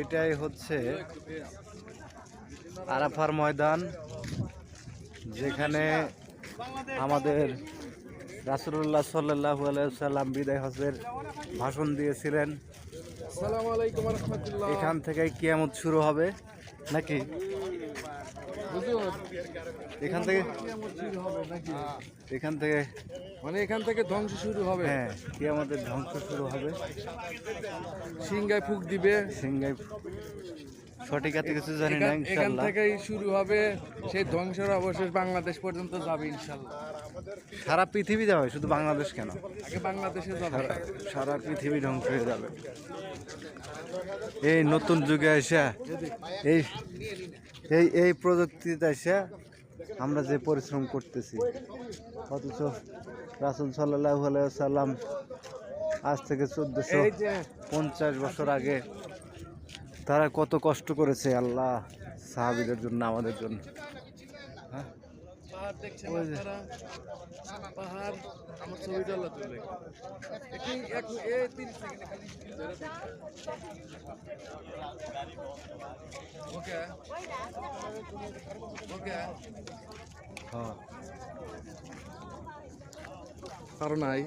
এটাই হচ্ছে আরাফার ময়দান যেখানে আমাদের রাসুল্লাহ সাল্লাহ সাল্লাম বিদায় হজের ভাষণ দিয়েছিলেন। এখান থেকে কিয়ামত শুরু হবে নাকি? এখান থেকে? এখান থেকে মানে এখান থেকে ধ্বংস শুরু হবে। হ্যাঁ কিয়ামতের ধ্বংস শুরু হবে? সিংগায় ফুক দিবে। সিংগাই সঠিক এত কিছু জানি না এখান- থেকেই শুরু হবে। সেই ধ্বংসের অবশেষ বাংলাদেশ পর্যন্ত যাবে ইনশাল্লাহ সারা পৃথিবী যাবে শুধু বাংলাদেশ কেন? আগে বাংলাদেশে যাবে। সারা- সারা পৃথিবী ধ্বংস হয়ে যাবে। এই নতুন যুগে এসে এই এই এই প্রযুক্তিতে এসে আমরা যে পরিশ্রম করতেছি অথচ রাসুল সাল্লাহ সাল্লাম আজ থেকে চোদ্দশো পঞ্চাশ বছর আগে তারা কত কষ্ট করেছে আল্লাহ সাহাবিদের জন্য আমাদের জন্য। পাহাড় দেখছেন। আপনারা? পাহাড় আমার ছবিটা আল্লাহ তুলে একটু এক এ তিরিশ সেকেন্ড খালি ওকে। ওকে। হ্যাঁ। কারণ নাই?